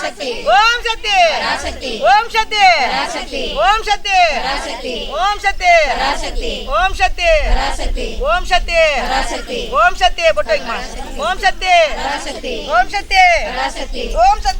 ஓம் சக்தி ஓம் சக்தி ஓம் சக்தி ஓம் சக்தி ஓம் சக்தி ஓம் சக்தி ஓம் சக்தி போட்டு ஓம் சக்தி ஓம் சக்தி ஓம் சக்தி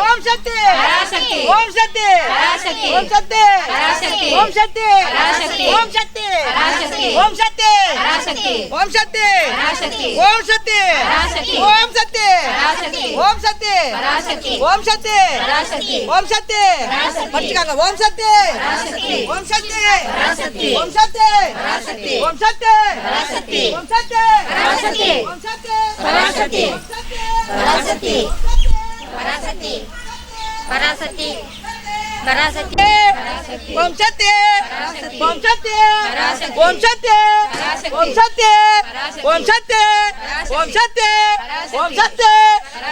ஓம் சக்தி பராசக்தி ஓம் சக்தி பராசக்தி ஓம் சக்தி பராசக்தி ஓம் சக்தி பராசக்தி ஓம் சக்தி பராசக்தி ஓம் சக்தி பராசக்தி ஓம் சக்தி பராசக்தி ஓம் சக்தி பராசக்தி ஓம் சக்தி பராசக்தி ஓம் சக்தி பராசக்தி ஓம் சக்தி பராசக்தி ஓம் சக்தி பராசக்தி. படிச்சுக்காங்க ஓம் சக்தி பராசக்தி ஓம் சக்தி பராசக்தி ஓம் சக்தி பராசக்தி ஓம் சக்தி பராசக்தி ஓம் சக்தி பராசக்தி ஓம் சக்தி பராசக்தி பராசக்தி பராசக்தி பராசக்தி பராசக்தி ஓம் சக்தி ஓம் சக்தி. ஓம் சக்தி. ஓம் சக்தி. ஓம் சக்தி ஓம் சக்தி ஓம் சக்தி ஓம் சக்தி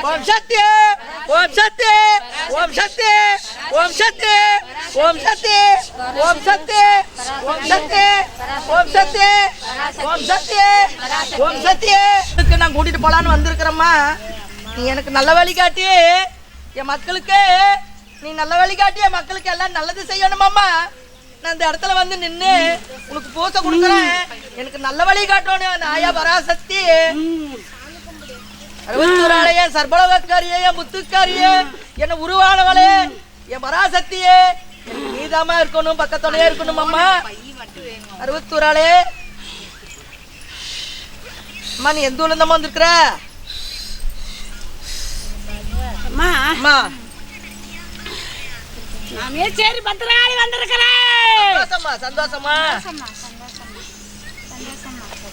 ஓம் சக்தி ஓம் சக்தி ஓம் சக்தி ஓம் சக்தி ஓம் சக்தி ஓம் சக்தி ஓம் சக்தி ஓம் சக்தி ஓம் சக்தி இதுக்கு நான் கூட்டிட்டு போலான்னு வந்திருக்கிறேம்மா நீ எனக்கு நல்ல வழி காட்டி என் மக்களுக்கு நீ நல்ல வழி காட்டி என் மக்களுக்கு எல்லாம் நல்லது செய்யணுமாம்மா நான் இந்த இடத்துல வந்து நின்று உனக்கு பூசை கொடுக்குறேன். எனக்கு நல்ல வழி காட்டணும் நாயா பராசக்தி. அறுபத்தூராளையே சர்பலவக்காரியே என் முத்துக்காரியே என்ன உருவானவளே என் பராசக்தியே. நீதாம்மா இருக்கணும் பக்கத்தோடயே இருக்கணும் அம்மா. அறுபத்தூராளே அம்மா நீ எந்த ஊர்ல இருந்தம்மா வந்திருக்கிற? அம்மா மேச்சேரி பத்திராளி வந்திருக்கிறேன். சந்தோஷமா சந்தோஷமா?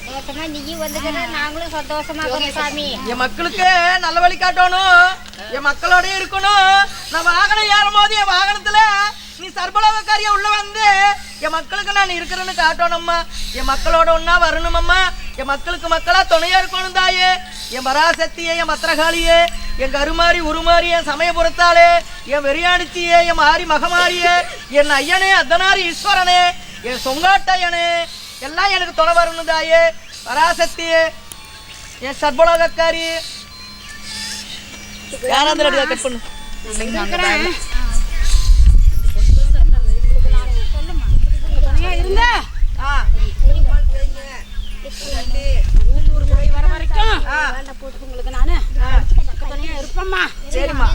சந்தோஷமா நீயும் வந்துக்கிற நாங்களும் சந்தோஷமா சாமி. என் மக்களுக்கு நல்ல வழி காட்டணும். என் மக்களோடய இருக்கணும். நான் வாகனம் ஏறும் போது என் வாகனத்துல நீ சர்பலோகக்காரிய உள்ள வந்து என் மக்களுக்கு நான் இருக்கிறேன்னு காட்டணும்மா. என் மக்களோட ஒன்னா வரணுமம்மா. என் மக்களுக்கு மக்களா துணையா இருக்கணும் தாயே. என் பராசக்தியே என் மத்திரகாளியே என் கருமாரி உருமாரி என் சமயபுரத்தாளே என் வெறியாணிச்சியே என் மாரி மகமாரியே என் ஐயனே அத்தனாரி ஈஸ்வரனே என் சொங்காட்டையனே எல்லாம் எனக்கு துணை வரணும் தாயே பராசக்தியே என் சர்பலோகக்காரி யாராவது ரெடியா கட் பண்ணு. துணையா இருந்தா ஆ. வர வரைக்கும் ஆ உங்களுக்கு நானு துணையா இருப்பேம்மா சரிம்மா.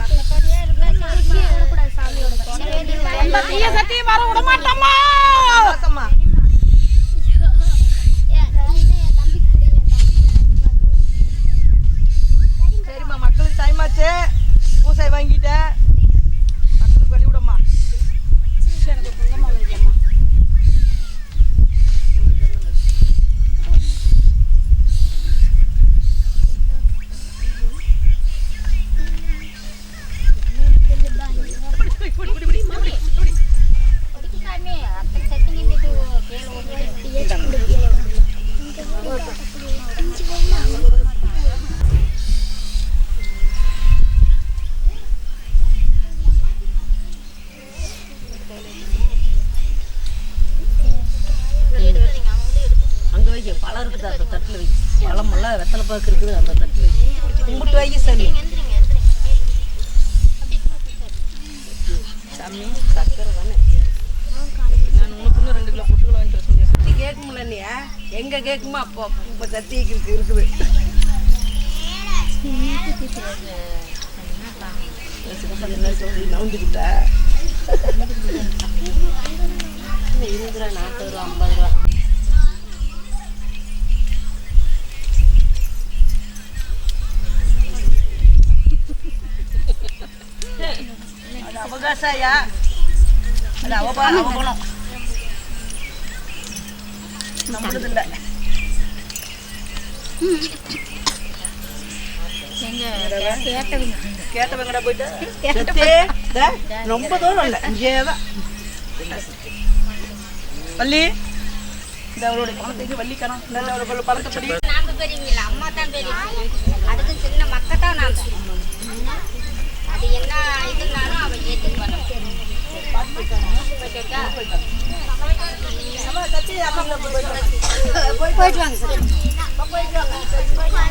எந்த தீய சத்தியும் வர விட மாட்டோம்மா சந்தோஷம்மா சரிம்மா மக்களுக்கு டைம் ஆச்சு. பூசை வாங்கிட்டேன். வைக்க பழம் இருக்குது அந்த தட்டில் வை. பழமெல்லாம் வெத்தலை பாக்கு இருக்குது அந்த தட்டில் வை. கும்பிட்டு வைக்க சாமி சாமி சக்கரை தானே. நான் உனக்கு இன்னும் ரெண்டு கிலோ பொட்டுக்குள்ள வாங்கிட்டு வர சத்தி கேட்கும்ல நீ எங்கே கேட்குமோ அப்போ இப்போ சத்தி இருக்கு இருக்குது. நவுந்துக்கிட்ட? இருபது ரூபா நாற்பது ரூபா ஐம்பது ரூபா. அவகாசாயா அது அவபா அவகுணம் நம்மளது இல்லை கேட்டவங்கடா போயிட்டு செத்தே, டே, ரொம்ப தூரம் இல்லை இங்கே தான் வள்ளி இந்த அவளுடைய பணத்தை வள்ளி கணம் இந்த அவளுடைய பணத்தை படி நாம பெரியவங்கள அம்மா தான் அதுக்கு சின்ன மக்கத்தான் நாம அது என்ன ஏற்றுக்குவான் போயிட்டு வாங்க. சார் ஒன்றும்